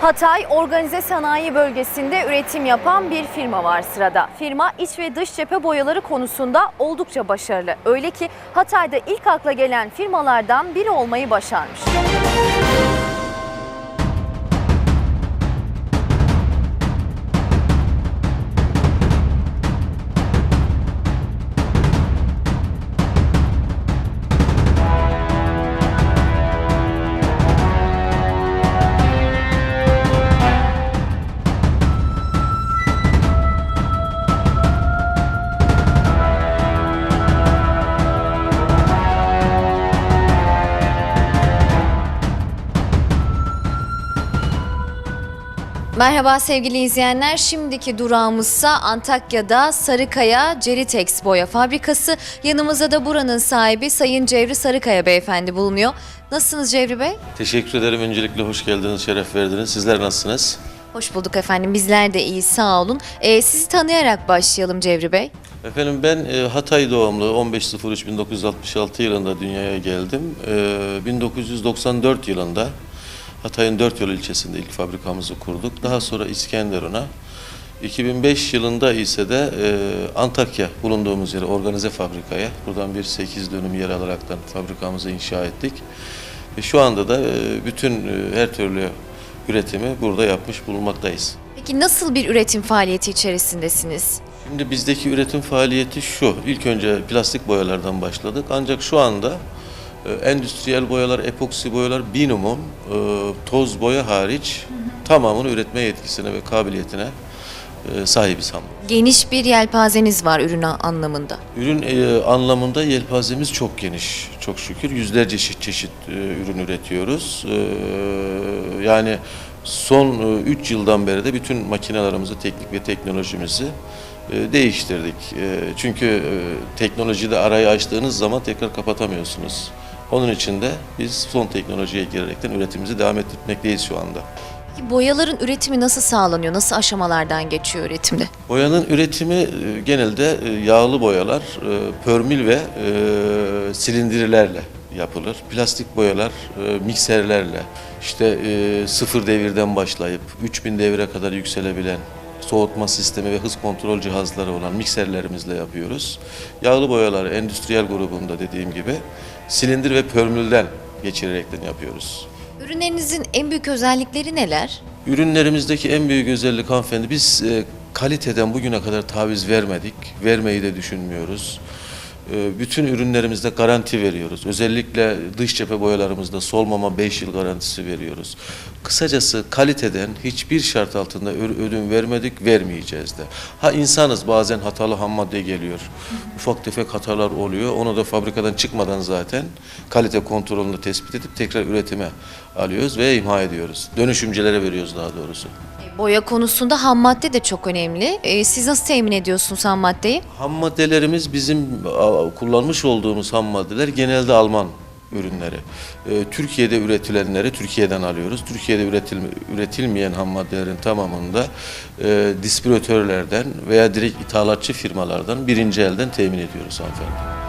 Hatay Organize Sanayi Bölgesi'nde üretim yapan bir firma var sırada. Firma iç ve dış cephe boyaları konusunda oldukça başarılı. Öyle ki Hatay'da ilk akla gelen firmalardan biri olmayı başarmış. Merhaba sevgili izleyenler. Şimdiki durağımızsa Antakya'da Sarıkaya Ceritex Boya Fabrikası. Yanımızda da buranın sahibi Sayın Cevri Sarıkaya beyefendi bulunuyor. Nasılsınız Cevri Bey? Teşekkür ederim. Öncelikle hoş geldiniz, şeref verdiniz. Sizler nasılsınız? Hoş bulduk efendim. Bizler de iyi sağ olun. Ee, sizi tanıyarak başlayalım Cevri Bey. Efendim ben e, Hatay doğumlu 15.03.1966 yılında dünyaya geldim. E, 1994 yılında Hatay'ın Dört Yol ilçesinde ilk fabrikamızı kurduk. Daha sonra İskenderun'a. 2005 yılında ise de e, Antakya bulunduğumuz yere organize fabrikaya buradan bir 8 dönüm yer alaraktan fabrikamızı inşa ettik. Ve şu anda da e, bütün e, her türlü üretimi burada yapmış bulunmaktayız. Peki nasıl bir üretim faaliyeti içerisindesiniz? Şimdi bizdeki üretim faaliyeti şu. İlk önce plastik boyalardan başladık. Ancak şu anda e, endüstriyel boyalar, epoksi boyalar, minimum e, toz boya hariç tamamını üretme yetkisine ve kabiliyetine e, sahibiz hamdolsun. Geniş bir yelpazeniz var ürün anlamında. Ürün e, anlamında yelpazemiz çok geniş. Çok şükür yüzlerce çeşit, çeşit e, ürün üretiyoruz. E, yani son 3 yıldan beri de bütün makinelerimizi, teknik ve teknolojimizi e, değiştirdik. E, çünkü e, teknolojide arayı açtığınız zaman tekrar kapatamıyorsunuz. Onun için de biz son teknolojiye girerekten üretimimizi devam ettirmekteyiz şu anda. Peki boyaların üretimi nasıl sağlanıyor? Nasıl aşamalardan geçiyor üretimde? Boyanın üretimi e, genelde e, yağlı boyalar, e, pörmül ve e, silindirlerle yapılır. Plastik boyalar e, mikserlerle, işte e, sıfır devirden başlayıp 3000 devire kadar yükselebilen soğutma sistemi ve hız kontrol cihazları olan mikserlerimizle yapıyoruz. Yağlı boyaları endüstriyel grubunda dediğim gibi silindir ve pörmülden geçirerekten yapıyoruz. Ürünlerinizin en büyük özellikleri neler? Ürünlerimizdeki en büyük özellik hanımefendi biz e, kaliteden bugüne kadar taviz vermedik. Vermeyi de düşünmüyoruz. E, bütün ürünlerimizde garanti veriyoruz. Özellikle dış cephe boyalarımızda solmama 5 yıl garantisi veriyoruz. Kısacası kaliteden hiçbir şart altında ödün vermedik, vermeyeceğiz de. Ha insanız bazen hatalı ham madde geliyor. Ufak tefek hatalar oluyor. Onu da fabrikadan çıkmadan zaten kalite kontrolünü tespit edip tekrar üretime alıyoruz ve imha ediyoruz. Dönüşümcülere veriyoruz daha doğrusu. Boya konusunda ham madde de çok önemli. E, Siz nasıl temin ediyorsunuz ham maddeyi? Ham maddelerimiz bizim kullanmış olduğumuz ham maddeler genelde Alman ürünleri. E, Türkiye'de üretilenleri Türkiye'den alıyoruz. Türkiye'de üretil, üretilmeyen ham maddelerin tamamını da e, distribütörlerden veya direkt ithalatçı firmalardan birinci elden temin ediyoruz hanımefendi.